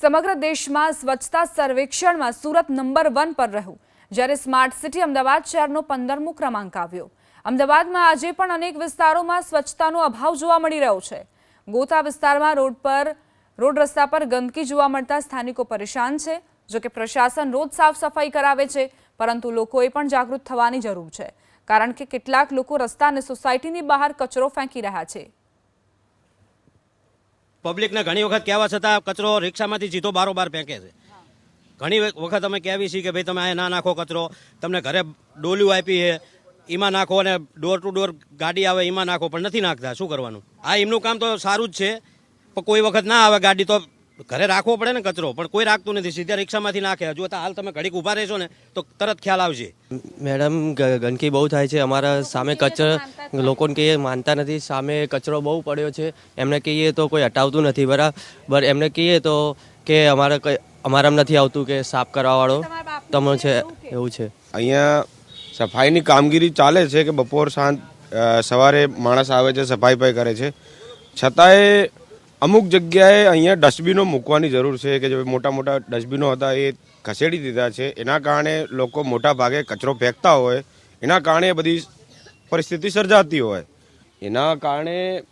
સમગ્ર દેશમાં સ્વચ્છતા સર્વેક્ષણમાં સુરત નંબર વન પર રહ્યું. જ્યારે સ્માર્ટ સિટી અમદાવાદ શહેરનો પંદરમો ક્રમાંક આવ્યો. અમદાવાદમાં આજે પણ અનેક વિસ્તારોમાં સ્વચ્છતાનો અભાવ જોવા મળી રહ્યો છે. ગોતા વિસ્તારમાં રોડ પર, રોડ રસ્તા પર ગંદકી જોવા મળતા સ્થાનિકો પરેશાન છે, જોકે પ્રશાસન રોજ સાફ સફાઈ કરાવે છે, પરંતુ લોકોએ પણ જાગૃત થવાની જરૂર છે. કારણ કે કેટલાક લોકો રસ્તા અને સોસાયટીની બહાર કચરો ફેંકી રહ્યા છે. પબ્લિકને ઘણી વખત કહેવા છતાં કચરો રિક્ષામાંથી સીધો બારોબાર ફેંકે છે. ઘણી વખત અમે કહેવી છીએ કે ભાઈ તમે અહીંયા ના નાખો કચરો, તમને ઘરે ડોલ્યું આપી છે, એમાં નાખો અને ડોર ટુ ડોર ગાડી આવે એમાં નાખો, પણ નથી નાખતા. શું કરવાનું? આ એમનું કામ તો સારું જ છે, પણ કોઈ વખત ના આવે ગાડી તો ઘરે રાખવો પડે ને કચરો પણ કોઈ રાખતું નથી. સીધા રિક્ષામાંથી નાખે. હજુ તો હાલ તમે ઘડીક ઊભા રહેશો ને તો તરત ખ્યાલ આવશે. મેડમ ગંદકી બહુ થાય છે. અમારા સામે કચરો લોકોને કહીએ માનતા નથી. સામે કચરો બહુ પડ્યો છે. એમને કહીએ તો કોઈ હટાવતું નથી બરાબર? એમને કહીએ તો કે અમારે કંઈ અમારામાં નથી આવતું કે સાફ કરવાવાળો. તમે છે એવું છે. અહીંયા સફાઈની કામગીરી ચાલે છે કે બપોર સાંજ સવારે માણસ આવે છે સફાઈ પાઈ કરે છે. છતાંય અમુક જગ્યાએ અહીંયા ડસ્ટબિનો મૂકવાની જરૂર છે કે જે મોટા મોટા ડસ્ટબિનો હતા એ ખસેડી દીધા છે. એના કારણે લોકો મોટા ભાગે કચરો ફેંકતા હોય. એના કારણે બધી પરિસ્થિતિ સર્જાતી હોય. એના કારણે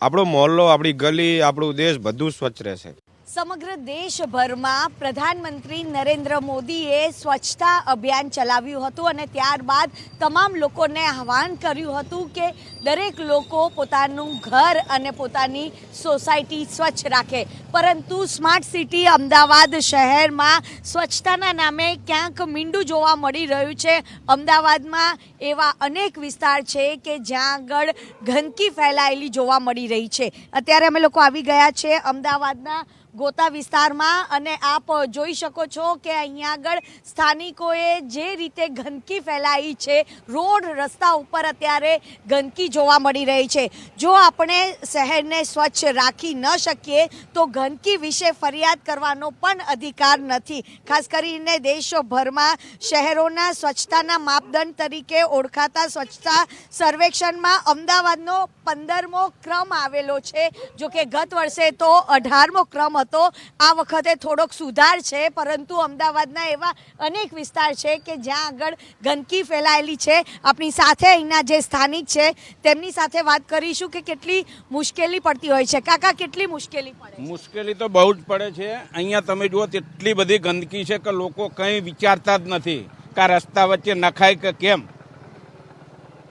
આપણો મોહલ્લો, આપણી ગલી, આપણું દેશ બધું સ્વચ્છ રહેશે. સમગ્ર દેશભરમાં પ્રધાનમંત્રી નરેન્દ્ર મોદીએ સ્વચ્છતા અભિયાન ચલાવ્યું હતું અને ત્યારબાદ તમામ લોકોને આહવાન કર્યું હતું કે દરેક લોકો પોતાનું ઘર અને પોતાની સોસાયટી સ્વચ્છ રાખે. પરંતુ સ્માર્ટ સિટી અમદાવાદ શહેરમાં સ્વચ્છતાના નામે ક્યાંક મીંડું જોવા મળી રહ્યું છે. અમદાવાદમાં એવા અનેક વિસ્તાર છે કે જ્યાં આગળ ગંદકી ફેલાયેલી જોવા મળી રહી છે. અત્યારે અમે લોકો આવી ગયા છે અમદાવાદના ગોતા વિસ્તારમાં અને આપ જોઈ શકો છો કે અહીંયા આગળ સ્થાનિકોએ જે રીતે ગંદકી ફેલાઈ છે, રોડ રસ્તા ઉપર અત્યારે ગંદકી જોવા મળી રહી છે. જો આપણે શહેરને સ્વચ્છ રાખી ન શકીએ, તો ગંદકી વિશે ફરિયાદ કરવાનો પણ અધિકાર નથી. ખાસ કરીને દેશભરમાં શહેરોના સ્વચ્છતાના માપદંડ તરીકે ઓળખાતા સ્વચ્છતા સર્વેક્ષણમાં અમદાવાદનો પંદરમો ક્રમ આવેલો છે. જો કે ગત વર્ષે તો અઢારમો ક્રમ હતો. આ વખતે થોડોક સુધાર છે, પરંતુ અમદાવાદના એવા અનેક વિસ્તાર છે કે જ્યાં આગળ ગંદકી ફેલાયેલી છે. આપણી સાથે અહીંના જે સ્થાનિક છે, તેમની સાથે વાત કરીશું કે કેટલી મુશ્કેલી પડતી હોય છે. કાકા, કેટલી મુશ્કેલી પડે મુશ્કેલી તો બહુ જ પડે છે. અહીંયા તમે જુઓ તેટલી બધી ગંદકી છે કે લોકો કંઈ વિચારતા જ નથી કે રસ્તા વચ્ચે નખાય કે કેમ?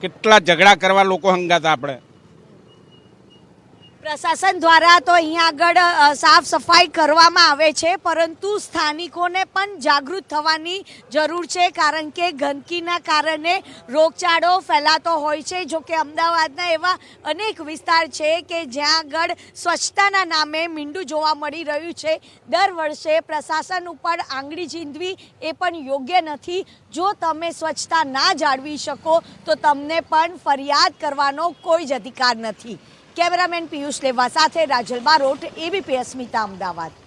કેટલા ઝઘડા કરવા લોકો હંગાતા આપણે. પ્રશાસન દ્વારા તો અહીંયા આગળ સાફ સફાઈ કરવામાં આવે છે, પરંતુ સ્થાનિકોને પણ જાગૃત થવાની જરૂર છે, કારણ કે ગંદકીના કારણે રોગચાળો ફેલાતો હોય છે. જો કે અમદાવાદના એવા અનેક વિસ્તાર છે કે જ્યાં આગળ સ્વચ્છતાના નામે મીંડું જોવા મળી રહ્યું છે. દર વર્ષે પ્રશાસન ઉપર આંગળી ચીંધવી એ પણ યોગ્ય નથી. જો તમે સ્વચ્છતા ના જાળવી શકો, તો તમને પણ ફરિયાદ કરવાનો કોઈ જ અધિકાર નથી. કેમેરામેન પિયુષ લેવા સાથે રાજલ બારોટ એબીપી અસ્મિતા અમદાવાદ.